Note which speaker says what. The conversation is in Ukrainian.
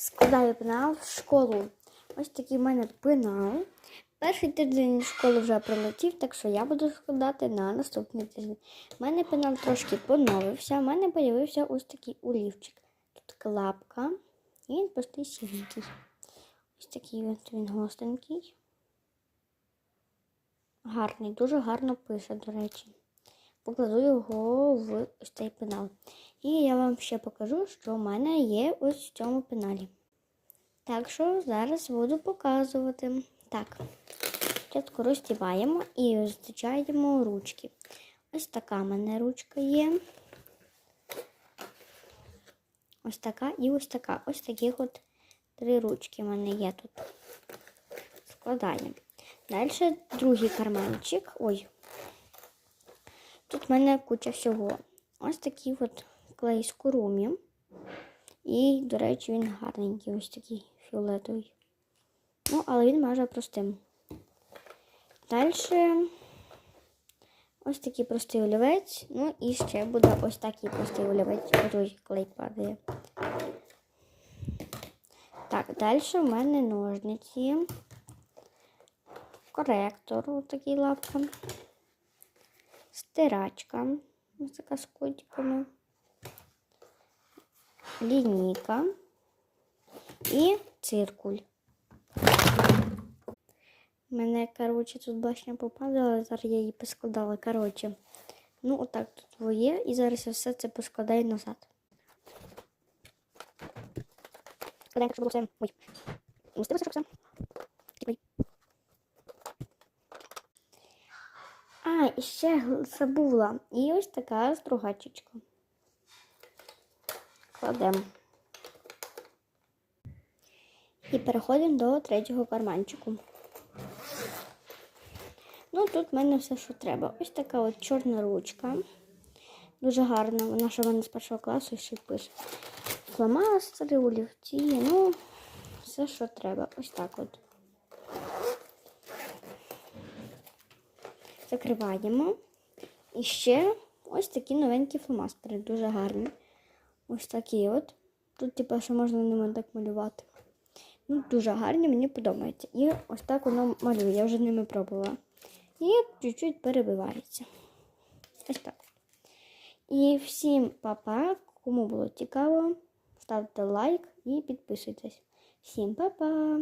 Speaker 1: складаю пенал в школу. Ось такий в мене пенал. Перший тиждень школи вже пролетів, так що я буду складати на наступний тиждень. У мене пенал трошки поновився. У мене з'явився ось такий олівчик. Тут клапка. І він простий сіренький. Ось такий він гостренький. Гарний, дуже гарно пише, до речі. Покладу його в цей пенал. І я вам ще покажу, що в мене є ось в цьому пеналі. Так що зараз буду показувати. Так, спочатку розтіваємо і розтичаємо ручки. Ось така в мене ручка є. Ось така і ось така. Ось таких от три ручки в мене є тут. Складаємо. Далі другий карманчик. Ой. Тут в мене куча всього. Ось такий от клей з курумі. І, до речі, він гарненький, ось такий фіолетовий. Ну, але він майже простим. Далі ось такий простий олівець. Ну і ще буде ось такий простий олівець. Ой, клей падає. Так, далі в мене ножниці. Коректор, ось такий лапка. Стирачка. Ось така з котиками. Лінійка і циркуль. Мене, коротше, тут башня попадала, зараз я її поскладала. Коротше, ну отак тут твоє, і зараз я все це поскладаю назад. Складаємо, щоб було все. Ой. Містилося, щоб все. Ой. А, і ще забула. І ось така стругачечка. Кладемо. І переходимо до третього карманчику. Ну, тут в мене все, що треба. Ось така от чорна ручка. Дуже гарна. Вона ще в мене з першого класу ще пише. Фломастери, олівці, ну, все, що треба. Ось так от. Закриваємо. І ще ось такі новенькі фломастери, дуже гарні. Ось такі от. Тут, типу, що можна ними так малювати. Ну, дуже гарні, мені подобається. І ось так воно малює, я вже ними пробувала. І чуть-чуть перебивається. Ось так. І всім па-па, кому було цікаво, ставте лайк і підписуйтесь. Всім па-па!